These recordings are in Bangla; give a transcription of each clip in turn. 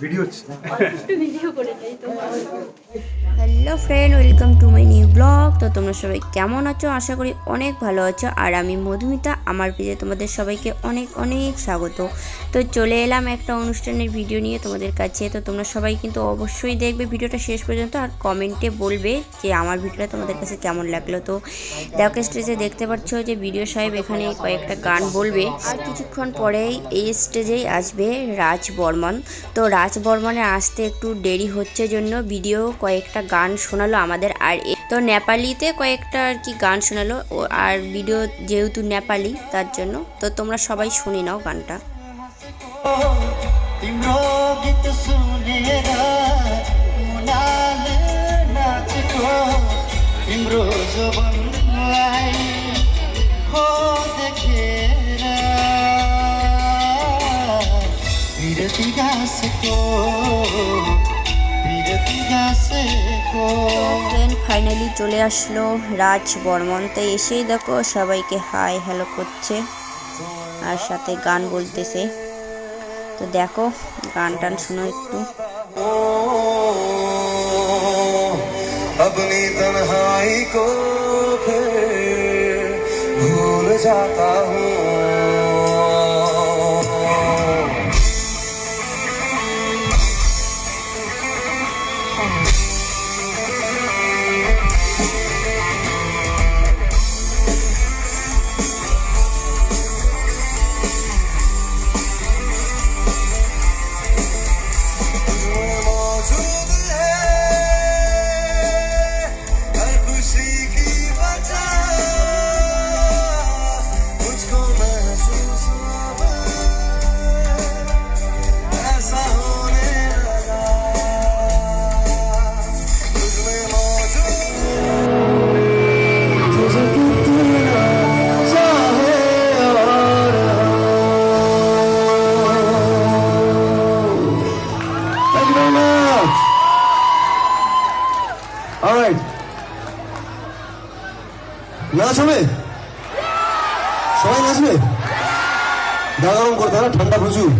ビデオですね。ビデオこれでいいと思います。hello friend welcome to my new blog তো তোমরা সবাই কেমন আছো? আশা করি অনেক ভালো আছো। আর আমি মধুমিতা, আমার পেজে তোমাদের সবাইকে অনেক অনেক স্বাগত। তো চলে এলাম একটা অনুষ্ঠানের ভিডিও নিয়ে তোমাদের কাছে। তো তোমরা সবাই কিন্তু অবশ্যই দেখবে ভিডিওটা শেষ পর্যন্ত আর কমেন্টে বলবে যে আমার ভিডিওটা তোমাদের কাছে কেমন লাগল। তো দেখো স্টেজে দেখতে পাচ্ছ যে ভিডিও সাহেব এখানে কয়েকটা গান বলবে। আর কিছুক্ষণ পরেই এই স্টেজেই আসবে রাজ বর্মন। তো রাজ বর্মনে আসতে একটু দেরি হচ্ছে জন্য ভিডিও কয়েকটা গান শোনালো আমাদের আর তো নেপালিতে কয়েকটা আর কি গান শোনালো আর ভিডিও যেহেতু নেপালি, তার জন্য। তো তোমরা সবাই শুনে নাও গানটা। দেখে ফাইনালি চলে আসলো রাজ বর্মন তো এসেই দেখো সবাইকে হাই হ্যালো করছে আর সাথে গান বলতেছে তো দেখো গান টান শুনো একটু अपनी तन्हाई को फिर भूल जाता हूँ নাচ হবে সবাই নাচবে। গা গরম করতে হবে ঠান্ডা প্রচুর।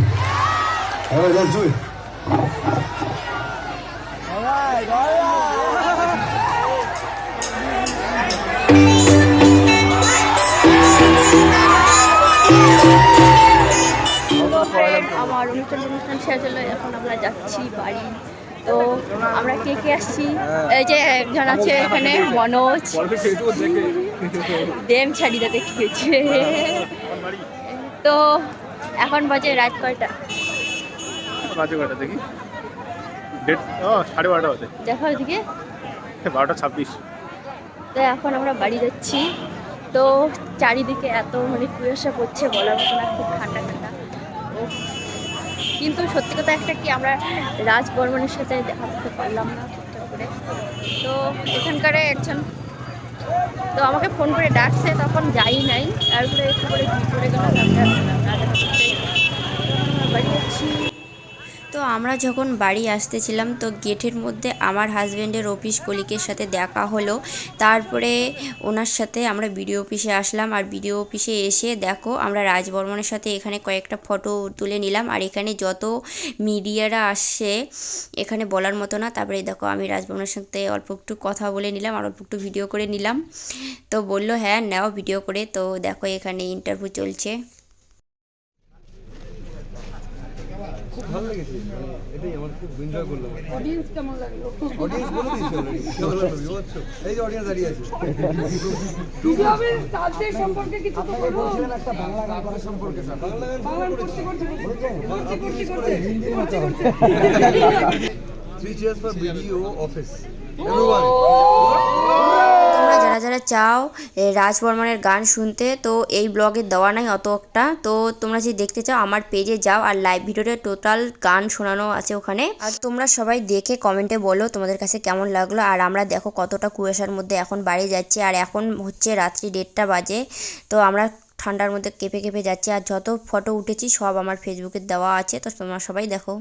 আমার অনুষ্ঠান অনুষ্ঠান শেষ হলো, এখন আমরা যাচ্ছি বাড়ি। তো আমরা কে কে আসছি? এই যে একজন আছে এখানে মনোজ। দেম শাড়িটা দেখিয়েছে তো এখন বাজে রাত কয়টা? বাজে কটা দেখি? সাড়ে বারোটা হতে দেখো ওদিকে। বারোটা ছাব্বিশ। তো এখন আমরা বাড়ি যাচ্ছি। তো চারিদিকে এত মানে কুয়াশা পড়ছে বলার মতো না খুব ঠান্ডা ঠান্ডা। ও কিন্তু সত্যি কথা একটা কি আমরা রাজ বর্মনের সাথে দেখা করতে পারলাম না করে। তো এখানকার একজন, তো আমাকে ফোন করে ডাকছে, তখন যাই নাই। তারপরে একটু করে কী করে গেলাম আমরা না দেখা করতে আমরা বাড়ি যাচ্ছি তো আমরা যখন বাড়ি আসতেছিলাম, তো গেটের মধ্যে আমার হাজব্যান্ডের অফিস কলিকের সাথে দেখা হলো। তারপরে ওনার সাথে আমরা বিডিও অফিসে আসলাম আর বিডিও অফিসে এসে দেখো, আমরা রাজবর্মনের সাথে এখানে কয়েকটা ফটো তুলে নিলাম। আর এখানে যত মিডিয়ারা আসছে, এখানে বলার মতো না। তারপরে দেখো, আমি রাজবর্মনের সাথে অল্প একটু কথা বলে নিলাম আর অল্প একটু ভিডিও করে নিলাম। তো বলল হ্যাঁ নাও ভিডিও করে। তো দেখো, এখানে ইন্টারভিউ চলছে। ভালো লেগেছে মানে এটাই আমার খুব এনজয় করলাম। অডিয়েন্স কেমন লাগল? অডিয়েন্স বলে দিয়েছি অলরেডি এই যে অডিয়েন্স দাঁড়িয়ে আছে। কীভাবে তাদের সম্পর্কে কিছু তো বলব একটা বাংলা গান করার সম্পর্কে বাংলা গান করতে করতে করতে করতে করতে হিন্দি করতে করতে। Three cheers for video office তোমরা যারা যারা চাও এ, রাজ বর্মনের গান শুনতে তো এই ব্লগে দেওয়া নাই অত একটা। তো তোমরা যদি দেখতে চাও আমার পেজে যাও আর লাইভ ভিডিওতে টোটাল গান শোনানো আছে ওখানে। আর তোমরা সবাই দেখে কমেন্টে বলো তোমাদের কাছে কেমন লাগল। আর আমরা দেখো কতটা কুয়াশার মধ্যে এখন বাড়ি যাচ্ছি। আর এখন হচ্ছে রাত্রি দেড়টা বাজে। তো আমরা ঠান্ডার মধ্যে কেঁপে কেঁপে যাচ্ছি। আর যত ফটো উঠেছি সব আমার ফেসবুকে দেওয়া আছে। তো তোমরা সবাই দেখো।